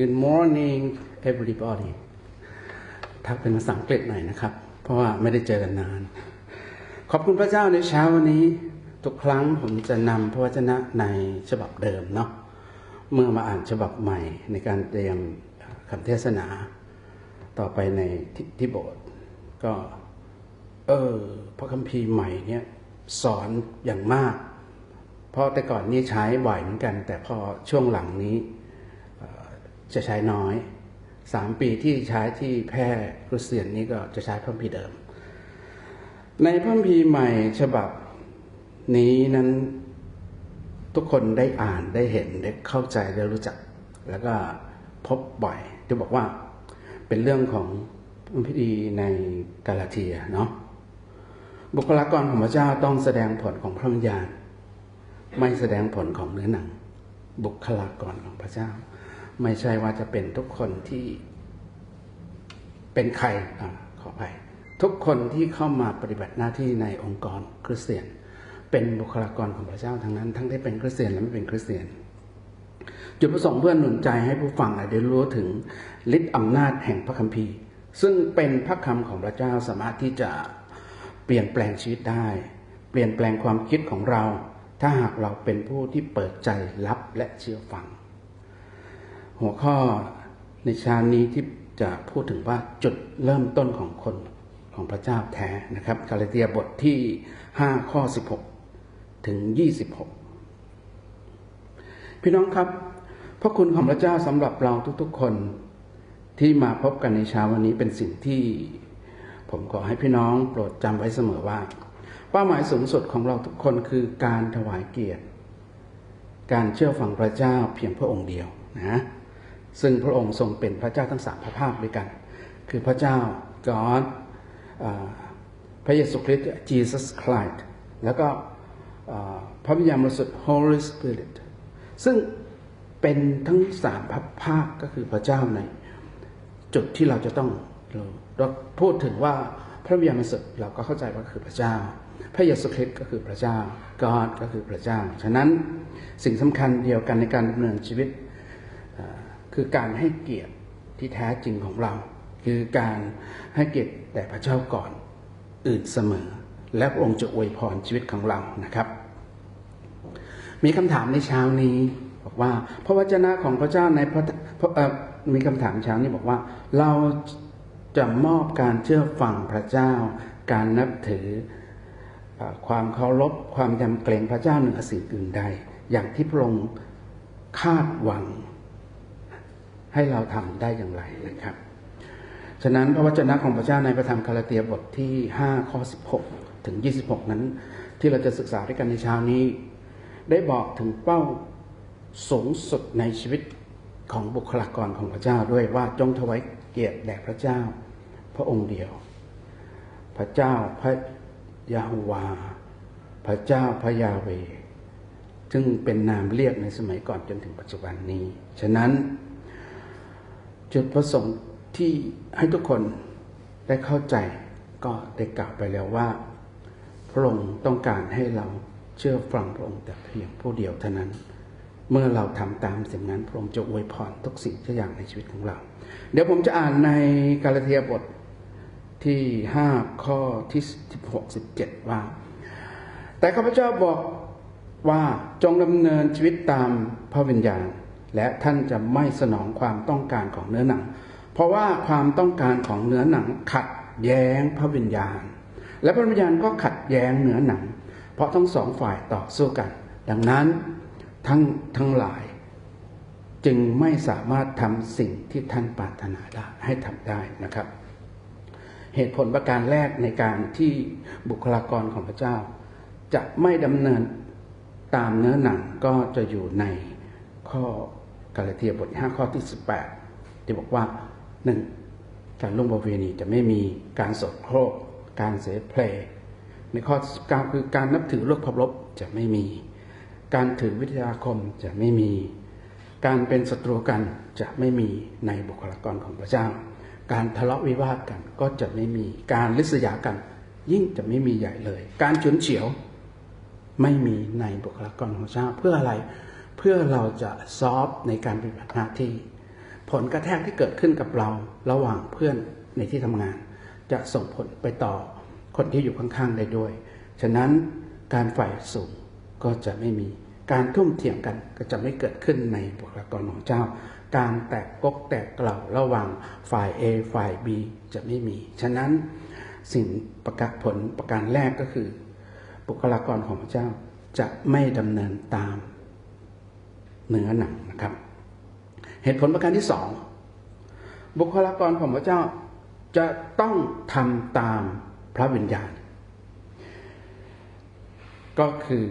Good morning everybody ทักเป็นภาษาอังกฤษหน่อยนะครับ เพราะว่าไม่ได้เจอกันนาน ขอบคุณพระเจ้าในเช้าวันนี้ ทุกครั้งผมจะนำพระวจนะในฉบับเดิมเนาะ เมื่อมาอ่านฉบับใหม่ในการเตรียมคำเทศนา ต่อไปในทที่โบสถ์ก็ เออ พระคัมภีร์ใหม่เนี่ยสอนอย่างมาก เพราะแต่ก่อนนี่ใช้บ่อยเหมือนกัน แต่พอช่วงหลังนี้ จะใช้น้อยสามปีที่ใช้ที่แพร่คริสเตียนนี้ก็จะใช้พระคัมภีเดิม ในพระคัมภีใหม่ฉบับนี้นั้นทุกคนได้อ่านได้เห็นได้เข้าใจได้รู้จัก แล้วก็พบบ่อยที่บอกว่าเป็นเรื่องของพระพิธีในกาลาเทียเนาะบุคลากรของพระเจ้าต้องแสดงผลของพระวิญญาณ ไม่แสดงผลของเนื้อหนัง บุคลากรของพระเจ้า ไม่ใช่ว่าจะเป็นทุกคนที่เป็นใครอขออภัย ทุกคนที่เข้ามาปฏิบัติหน้าที่ในองค์กรคริสเตียน เป็นบุคลากรของพระเจ้าทั้งนั้น ทั้งที่เป็นคริสเตียนและไม่เป็นคริสเตียน จุดประสงค์เพื่อหนุนใจให้ผู้ฟังได้รู้ถึงฤทธิ์อำนาจแห่งพระคัมภีร์ ซึ่งเป็นพระคำของพระเจ้าสามารถที่จะเปลี่ยนแปลงชีวิตได้ เปลี่ยนแปลงความคิดของเรา ถ้าหากเราเป็นผู้ที่เปิดใจรับและเชื่อฟัง หัวข้อในเชานี้ที่จะพูดถึงว่าจุดเริ่มต้นของคนของพระเจ้าแท้นะครับกาลาเทียบทที่ 5 ข้อ 16 ถึง 26 พี่น้องครับ พระคุณของพระเจ้าสำหรับเราทุกๆ คนที่มาพบกันในเช้าวันนี้เป็นสิ่งที่ผมขอให้พี่น้องโปรดจำไว้เสมอว่า เป้าหมายสูงสุดของเราทุกคนคือการถวายเกียรติ การเชื่อฟังพระเจ้าเพียงพระองค์เดียวนะ ซึ่งพระองค์ทรงเป็นพระเจ้าทั้งสามพระภาคด้วยกัน คือพระเจ้า God อ่าพระเยซูคริสต์ Jesus Christ แล้วก็พระวิญญาณบริสุทธิ์ Holy Spirit ซึ่งเป็นทั้งสามพระภาคก็คือพระเจ้าใน จุดที่เราจะต้องเราพูดถึงว่าพระวิญญาณบริสุทธิ์เราก็เข้าใจว่าคือพระเจ้า พระเยซูคริสต์ก็คือพระเจ้า God ก็คือพระเจ้า ฉะนั้นสิ่งสำคัญเดียวกันในการดำเนินชีวิต คือการให้เกียรติที่แท้จริงของเรา คือการให้เกียรติแด่พระเจ้าก่อนอื่นเสมอ และพระองค์จะอวยพรชีวิตของเรานะครับ มีคำถามในเช้านี้บอกว่าพระวจนะของพระเจ้าในพระพระมีคำถามเช้านี้บอกว่า เราจะมอบการเชื่อฟังพระเจ้า การนับถืออความเคารพความยำเกรงพระเจ้าเหนือสิ่งอื่นใด อย่างที่พระองค์คาดหวัง ให้เราทำได้อย่างไรนะครับ ฉะนั้นพระวจนะของพระเจ้าในพระธรรมคาลาเตียบทที่5ข้อ16 ถึง 26 นั้น ที่เราจะศึกษาด้วยกันในเช้านี้ ได้บอกถึงเป้าสูงสุดในชีวิตของบุคลากรของพระเจ้าด้วยว่าจงถวายเกียรติแด่พระเจ้า พระองค์เดียว พระเจ้าพระยาฮวา พระเจ้าพระยาเวซึ่งเป็นนามเรียกในสมัยก่อนจนถึงปัจจุบันนี้ ฉะนั้น จุดประสงค์ที่ให้ทุกคนได้เข้าใจก็ได้กล่าวไปแล้วว่า พระองค์ต้องการให้เราเชื่อฟังพระองค์แต่เพียงผู้เดียวเท่านั้น เมื่อเราทำตามสิ่งนั้นพระองค์จะอวยพรทุกสิ่งทุกอย่างในชีวิตของเรา เดี๋ยวผมจะอ่านในกาลเทียบทที่5ข้อที่16 17ว่า แต่ข้าพเจ้าบอกว่าจงดำเนินชีวิตตามพระวิญญาณ และท่านจะไม่สนองความต้องการของเนื้อหนัง เพราะว่าความต้องการของเนื้อหนังขัดแย้งพระวิญญาณ และพระวิญญาณก็ขัดแย้งเนื้อหนัง เพราะทั้งสองฝ่ายต่อสู้กัน ดังนั้นทั้งทั้งหลายจึงไม่สามารถทำสิ่งที่ท่านปรารถนาได้ให้ทำได้นะครับ เหตุผลประการแรกในการที่บุคลากรของพระเจ้า จะไม่ดำเนินตามเนื้อหนังก็จะอยู่ในข้อ กาลาเทียบท5ข้อที่ 18 ที่บอกว่าหนึ่งการล่วงประเวณีจะไม่มีการสดโครกการเสเพลในข้อ19คือการนับถือโลกภพลบจะไม่มี การถือวิทยาคมจะไม่มี การเป็นศัตรูกันจะไม่มีในบุคลากรของพระเจ้า การทะเลาะวิวาทกันก็จะไม่มี การลิษยากัน ยิ่งจะไม่มีใหญ่เลย การฉุนเฉียวไม่มีในบุคลากรของพระเจ้าเพื่ออะไร เพื่อเราจะซอฟในการปฏิบัติหน้าที่ ผลกระแทกที่เกิดขึ้นกับเราระหว่างเพื่อนในที่ทำงาน จะส่งผลไปต่อคนที่อยู่ข้างๆได้ด้วย ฉะนั้นการฝ่ายสูงก็จะไม่มีการทุ่มเถียงกันก็จะไม่เกิดขึ้นในบุคลากรของเจ้า การแตกกกแตกเกล่าระหว่างฝ่าย A ฝ่าย B จะไม่มี ฉะนั้นสิ่งประกาศผลประการแรกก็คือ บุคลากรของพระเจ้าจะไม่ดำเนินตาม เนื้อหนังนะครับ เหตุผลประการที่สองบุคลากรของพระเจ้าจะต้องทำตามพระวิญญาณ ก็คือ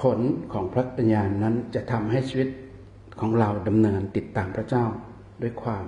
ผลของพระปัญญาณนั้นจะทำให้ชีวิตของเราดำเนินติดตามพระเจ้าด้วยความ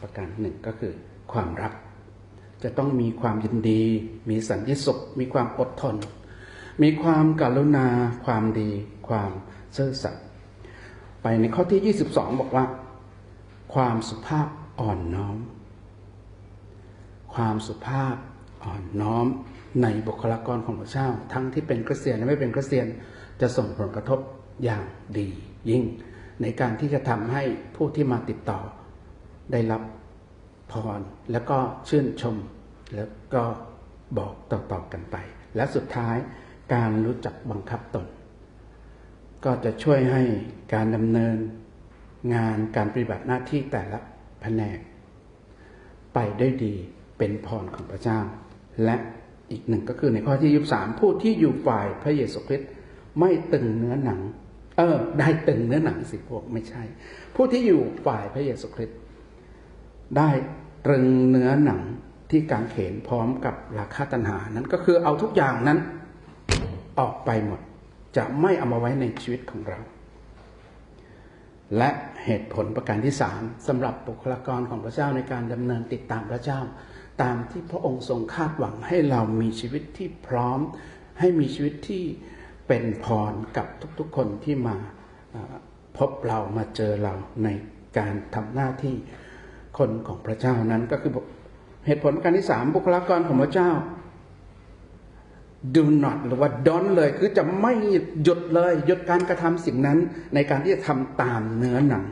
ประการหนึ่งก็คือ ความรัก จะต้องมีความยินดี มีสันติสุข มีความอดทน มีความกรุณา ความดี ความซื่อสัตย์ไปในข้อที่ 22 บอกว่า ความสุภาพอ่อนน้อม ความสุภาพอ่อนน้อมในบุคลากรของพระเจ้า ทั้งที่เป็นคริสเตียนและไม่เป็นคริสเตียนจะส่งผลกระทบอย่างดียิ่ง ในการที่จะทำให้ผู้ที่มาติดต่อ ได้รับพรแล้วก็ชื่นชม แล้วก็บอกต่อๆกันไป และสุดท้าย การรู้จักบังคับตน ก็จะช่วยให้การดำเนินงานการปฏิบัติหน้าที่แต่ละแผนก ไปได้ดีเป็นพรของพระเจ้า และอีกหนึ่งก็คือในข้อที่ยี่สามผู้ที่อยู่ฝ่ายพระเยซูคริสต์ไม่ตึงเนื้อหนัง เออ ได้ตึงเนื้อหนังสิพวกไม่ใช่ ผู้ที่อยู่ฝ่ายพระเยซูคริสต์ได้ตรึงเนื้อหนังที่กางเขนพร้อมกับราคาตัณหานั้นก็คือเอาทุกอย่างนั้น ออกไปหมด จะไม่เอามาไว้ในชีวิตของเรา และเหตุผลประการที่สามสำหรับบุคลากรของพระเจ้าในการดำเนินติดตามพระเจ้า ตามที่พระองค์ทรงคาดหวังให้เรามีชีวิตที่พร้อม ให้มีชีวิตที่เป็นพรกับทุกๆคนที่มาพบเรามาเจอเราในการทำหน้าที่คนของพระเจ้านั้นก็คือเหตุผลการที่สามบุคลากรของพระเจ้า do not หรือว่า don't เลย คือจะไม่หยุดเลย หยุดการกระทำสิ่งนั้น ในการที่จะทำตามเนื้อหนัง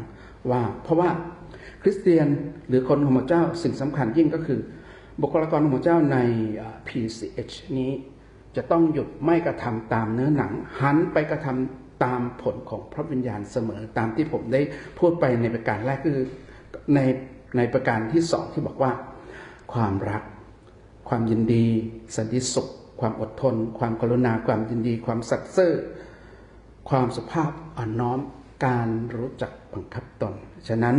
ว่า เพราะว่าคริสเตียนหรือคนของพระเจ้าสิ่งสำคัญยิ่งก็คือ บุคลากรของพระเจ้าใน PCH นี้จะต้องหยุดไม่กระทำตามเนื้อหนัง หันไปกระทำตามผลของพระวิญญาณเสมอตามที่ผมได้พูดไปในประการแรกคือในในประการที่สองที่บอกว่า ความรัก ความยินดี สันติสุข ความอดทน ความกรุณาความยินดี ความสัตย์ซื่อ ความสุภาพอ่อนน้อมการรู้จักบังคับตน ฉะนั้น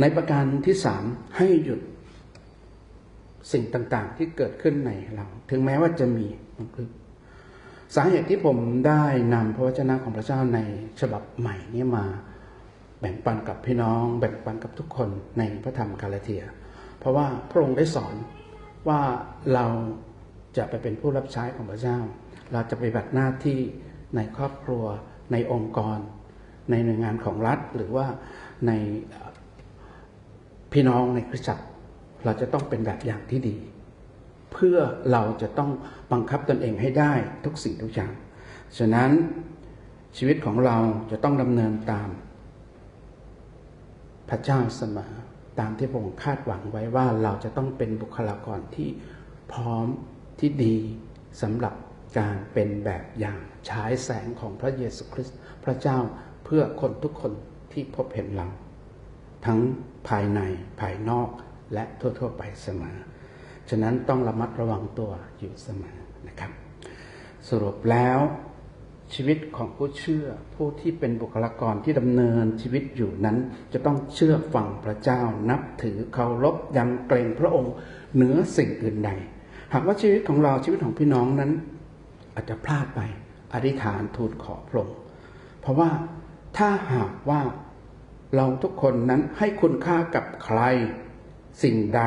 ในประการที่สามให้หยุดสิ่งต่างๆ ที่เกิดขึ้นในเรา ถึงแม้ว่าจะมีมันคือสาเหตุที่ผมได้นำพระวจนะของพระเจ้าในฉบับใหม่นี้มา แบ่งปันกับพี่น้อง แบ่งปันกับทุกคนในพระธรรมกาลาเทีย เพราะว่าพระองค์ได้สอนว่าเรา จะไปเป็นผู้รับใช้ของพระเจ้า เราจะไปบัติหน้าที่ในครอบครัว ในองค์กร ในหน่วยงานของรัฐ หรือว่าในพี่น้องในคริสตจักร เราจะต้องเป็นแบบอย่างที่ดี เพื่อเราจะต้องบังคับตนเองให้ได้ทุกสิ่งทุกอย่าง ฉะนั้นชีวิตของเราจะต้องดำเนินตาม พระเจ้าเสมอตามที่พระองค์คาดหวังไว้ว่าเราจะต้องเป็นบุคลากรที่พร้อม ที่ดีสำหรับการเป็นแบบอย่างฉายแสงของพระเยซูคริสต์พระเจ้าเพื่อคนทุกคนที่พบเห็นเรา ทั้งภายในภายนอกและทั่ว ๆ ไปเสมอ ฉะนั้นต้องระมัดระวังตัวอยู่เสมอนะครับ สรุปแล้วชีวิตของผู้เชื่อผู้ที่เป็นบุคลากรที่ดำเนินชีวิตอยู่นั้น จะต้องเชื่อฟังพระเจ้านับถือเคารพยำเกรงพระองค์เหนือสิ่งอื่นใด หากว่าชีวิตของเราชีวิตของพี่น้องนั้น อาจจะพลาดไปอธิษฐานทูลขอพระองค์เพราะว่าถ้าหากว่าเราทุกคนนั้นให้คุณค่ากับใครสิ่งใด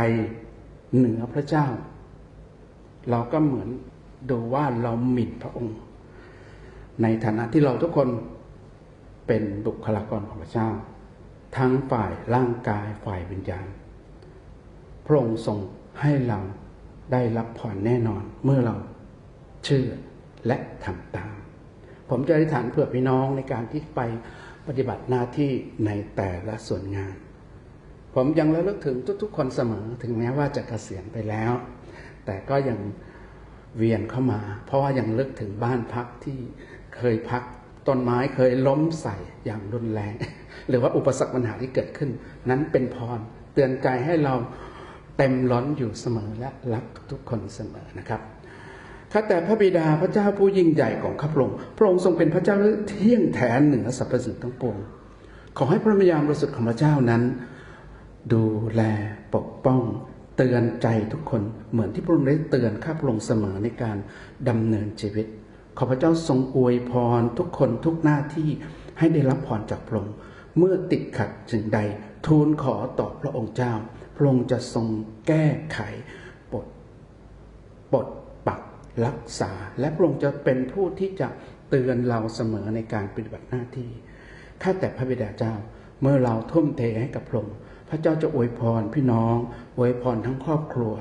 เหนือพระเจ้า เราก็เหมือนดูว่าเราหมิ่นพระองค์ ในฐานะที่เราทุกคนเป็นบุคลากรของพระเจ้า ทั้งฝ่ายร่างกายฝ่ายวิญญาณ พระองค์ทรงให้เรา ได้รับพรแน่นอนเมื่อเราเชื่อและทำตาม ผมจะอธิษฐานเผื่อพี่น้องในการที่ไปปฏิบัติหน้าที่ในแต่ละส่วนงาน ผมยังระลึกถึงทุกๆ คนเสมอถึงแม้ว่าจะเกษียณไปแล้ว แต่ก็ยังเวียนเข้ามา เพราะว่ายังลึกถึงบ้านพักที่เคยพักต้นไม้เคยล้มใส่อย่างรุนแรง หรือว่าอุปสรรคปัญหาที่เกิดขึ้น นั้นเป็นพรเตือนใจให้เรา เต็มล้นอยู่เสมอและรักทุกคนเสมอนะครับข้าแต่พระบิดาพระเจ้าผู้ยิ่งใหญ่ของข้าพระองค์พระองค์ทรงเป็นพระเจ้าที่เที่ยงแท้เหนือสรรพสิ่งทั้งปวงขอให้พระวิญญาณบริสุทธิ์ของพระเจ้านั้น ดูแลปกป้อง เตือนใจทุกคนเหมือนที่พระองค์ได้เตือนข้าพระองค์เสมอในการดำเนินชีวิต ขอพระเจ้าทรงอวยพรทุกคนทุกหน้าที่ให้ได้รับพรจากพระองค์เมื่อติดขัดจึงใดทูลขอต่อพระองค์เจ้า พระองค์จะทรงแก้ไขปลดปลดปักรักษา และพระองค์จะเป็นผู้ที่จะเตือนเราเสมอในการปฏิบัติหน้าที่ข้าแต่พระบิดาเจ้าเมื่อเราทุ่มเทให้กับพระองค์พระเจ้าจะอวยพรพี่น้องอวยพรทั้งครอบครัว